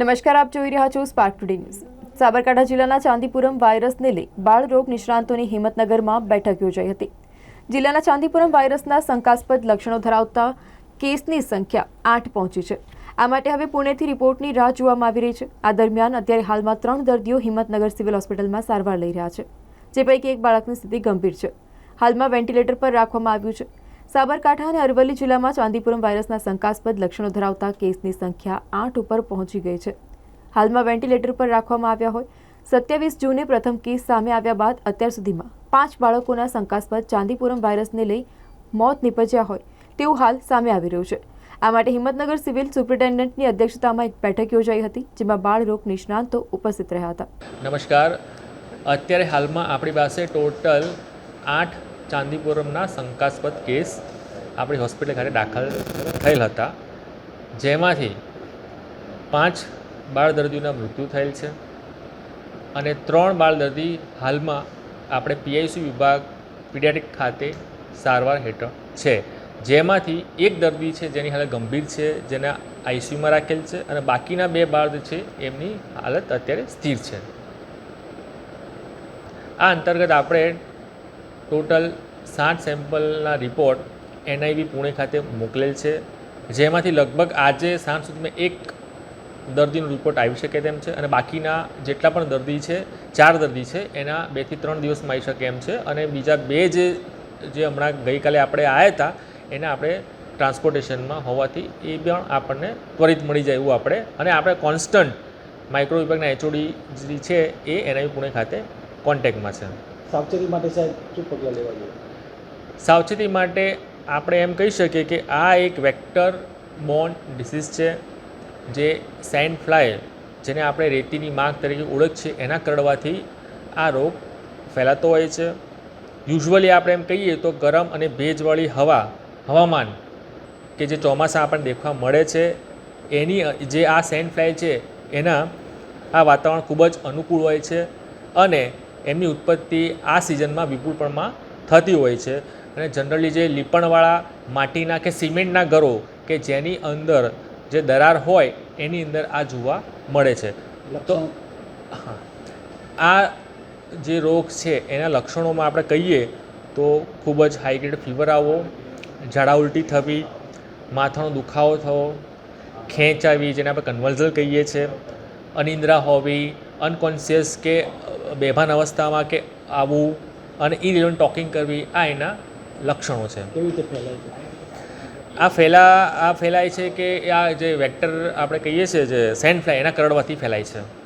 નમસ્કાર, આપ જોઈ રહ્યા છો સ્પાર્ક ટુડે ન્યૂઝ સાબરકાંઠા જિલ્લાના ચાંદીપુરમ વાયરસને લઈ બાળરોગ નિષ્ણાંતોની હિંમતનગરમાં બેઠક યોજાઈ હતી. જિલ્લાના ચાંદીપુરમ વાયરસના શંકાસ્પદ લક્ષણો ધરાવતા કેસની સંખ્યા આઠ પહોંચી છે. આ માટે હવે પુણેથી રિપોર્ટની રાહ જોવામાં આવી રહી છે. આ દરમિયાન અત્યારે હાલમાં ત્રણ દર્દીઓ હિંમતનગર સિવિલ હોસ્પિટલમાં સારવાર લઈ રહ્યા છે, જે પૈકી એક બાળકની સ્થિતિ ગંભીર છે. હાલમાં વેન્ટિલેટર પર રાખવામાં આવ્યું છે. સાબરકાંઠા અને અરવલ્લી જિલ્લામાં ચાંદીપુરમ વાયરસના શંકાસ્પદ લક્ષણો ધરાવતા કેસની સંખ્યા આઠ ઉપર પહોંચી ગઈ છે. હાલમાં વેન્ટિલેટર પર રાખવામાં આવ્યા હોય. સત્યાવીસ જૂને પ્રથમ કેસ સામે આવ્યા બાદ અત્યાર સુધીમાં પાંચ બાળકોના શંકાસ્પદ ચાંદીપુરમ વાયરસને લઈ મોત નિપજ્યા હોય તેવું હાલ સામે આવી રહ્યું છે. આ માટે હિંમતનગર સિવિલ સુપ્રિન્ટેન્ડન્ટની અધ્યક્ષતામાં એક બેઠક યોજાઈ હતી, જેમાં બાળ રોગ નિષ્ણાંતો ઉપસ્થિત રહ્યા હતા. નમસ્કાર. અત્યારે હાલમાં આપણી પાસે ટોટલ આઠ ચાંદીપુરમના શંકાસ્પદ કેસ આપણી હોસ્પિટલ ખાતે દાખલ થયેલ હતા. જેમાંથી પાંચ બાળ દર્દીઓના મૃત્યુ થયેલ છે અને ત્રણ બાળ દર્દી હાલમાં આપણે પીઆઈસી વિભાગ પીડિયાટિક ખાતે સારવાર હેઠળ છે. જેમાંથી એક દર્દી છે જેની હાલત ગંભીર છે, જેને આઈસીયુમાં રાખેલ છે અને બાકીના બે બાળ છે એમની હાલત અત્યારે સ્થિર છે. આ અંતર્ગત આપણે ટોટલ સાત સેમ્પલના રિપોર્ટ એનઆઈવી પુણે ખાતે મોકલેલ છે. જેમાંથી લગભગ આજે સાંજ સુધીમાં એક દર્દીનો રિપોર્ટ આવી શકે તેમ છે અને બાકીના જેટલા પણ દર્દી છે, ચાર દર્દી છે, એના બેથી ત્રણ દિવસમાં આવી શકે એમ છે અને બીજા બે જે જે હમણાં ગઈકાલે આપણે આવ્યા હતા, એને આપણે ટ્રાન્સપોર્ટેશનમાં હોવાથી એ પણ આપણને ત્વરિત મળી જાય એવું આપણે, અને આપણે કોન્સ્ટન્ટ માઇક્રો વિભાગના એચઓડી જે છે એ એનઆઈ પુણે ખાતે કોન્ટેક્ટમાં છે. સાવચેતી માટે સાહેબ શું પગલાં લેવા જોઈએ? સાવચેતી માટે આપણે એમ કહી શકીએ કે આ એક વેક્ટર બોર્ન ડિસીઝ છે જે સેન્ડ ફ્લાય, જેને આપણે રેતીની માગ તરીકે ઓળખ છે એના કરડવાથી આ રોગ ફેલાતો હોય છે. યુઝ્યુઅલી આપણે એમ કહીએ તો ગરમ અને ભેજવાળી હવા, હવામાન કે જે ચોમાસા આપણને દેખવા મળે છે, એની જે આ સેન્ડ ફ્લાય છે, એના આ વાતાવરણ ખૂબ જ અનુકૂળ હોય છે અને એમની ઉત્પત્તિ આ સિઝનમાં વિપુલ પ્રમાણમાં થતી હોય છે. અને જનરલી જે લીપણવાળા માટીના કે સિમેન્ટના ઘરો કે જેની અંદર જે દરાર હોય એની અંદર આ જોવા મળે છે. તો હા. આ જે રોગ છે એના લક્ષણોમાં આપણે કહીએ તો ખૂબ જ હાઈગ્રેડ ફીવર આવવો ઝાડા ઉલટી થવી માથાનો દુખાવો થવો ખેંચ આવી જેને આપણે કન્વલ્ઝલ કહીએ છીએ અનિંદ્રા હોવી અનકોન્શિયસ કે બેભાન અવસ્થામાં કે આવવું અને ઇરિલેવન્ટ ટોકિંગ કરવી આ એના લક્ષણો છે. કેવી રીતે ફેલાય છે? આ ફેલા આ ફેલાય છે કે આ જે વેક્ટર આપણે કહીએ છીએ જે સેન્ડ ફ્લાય એના કરડવાથી ફેલાય છે.